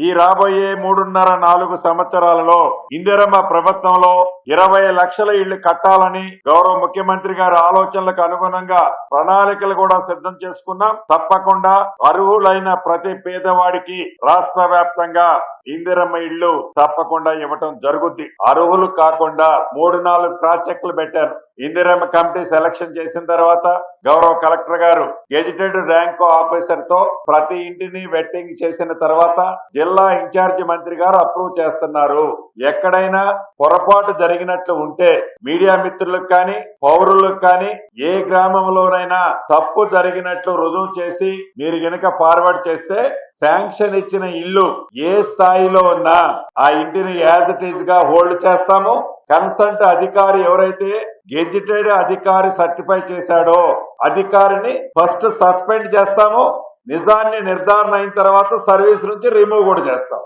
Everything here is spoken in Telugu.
ఈ రాబోయే మూడున్నర నాలుగు సంవత్సరాలలో ఇందిరమ్మ ప్రభుత్వంలో ఇరవై లక్షల ఇళ్ళు కట్టాలని గౌరవ ముఖ్యమంత్రి గారి ఆలోచనలకు అనుగుణంగా ప్రణాళికలు కూడా సిద్ధం చేసుకున్నాం. తప్పకుండా అర్హులైన ప్రతి పేదవాడికి రాష్ట్ర వ్యాప్తంగా ఇందిరమ్మ ఇళ్ళు తప్పకుండా ఇవ్వటం జరుగుద్ది. అర్హులు కాకుండా మూడు నాలుగు ప్రాజెక్టులు పెట్టారు ఇందిరమ్మ కమిటీ సెలక్షన్ చేసిన తర్వాత గౌరవ కలెక్టర్ గారు గెజిటెడ్ ర్యాంక్ ఆఫీసర్తో ప్రతి ఇంటిని వెట్టింగ్ చేసిన తర్వాత జిల్లా ఇన్ఛార్జి మంత్రి గారు అప్రూవ్ చేస్తున్నారు. ఎక్కడైనా పొరపాటు జరిగినట్లు ఉంటే మీడియా మిత్రులకు కానీ పౌరులకు కానీ ఏ గ్రామంలోనైనా తప్పు జరిగినట్లు రుజువు చేసి మీరు గనక ఫార్వర్డ్ చేస్తే శాంక్షన్ ఇచ్చిన ఇల్లు ఏ స్థాయిలో ఉన్నా ఆ ఇంటిని యాజ్ ఇట్ ఈజ్గా హోల్డ్ చేస్తాము. కన్సల్ట్ అధికారి ఎవరైతే గెజిటెడ్ అధికారి సర్టిఫై చేశాడో అధికారిని ఫస్ట్ సస్పెండ్ చేస్తాము. నిజాన్ని నిర్ధారణ అయిన తర్వాత సర్వీస్ నుంచి రిమూవ్ కూడా చేస్తాం.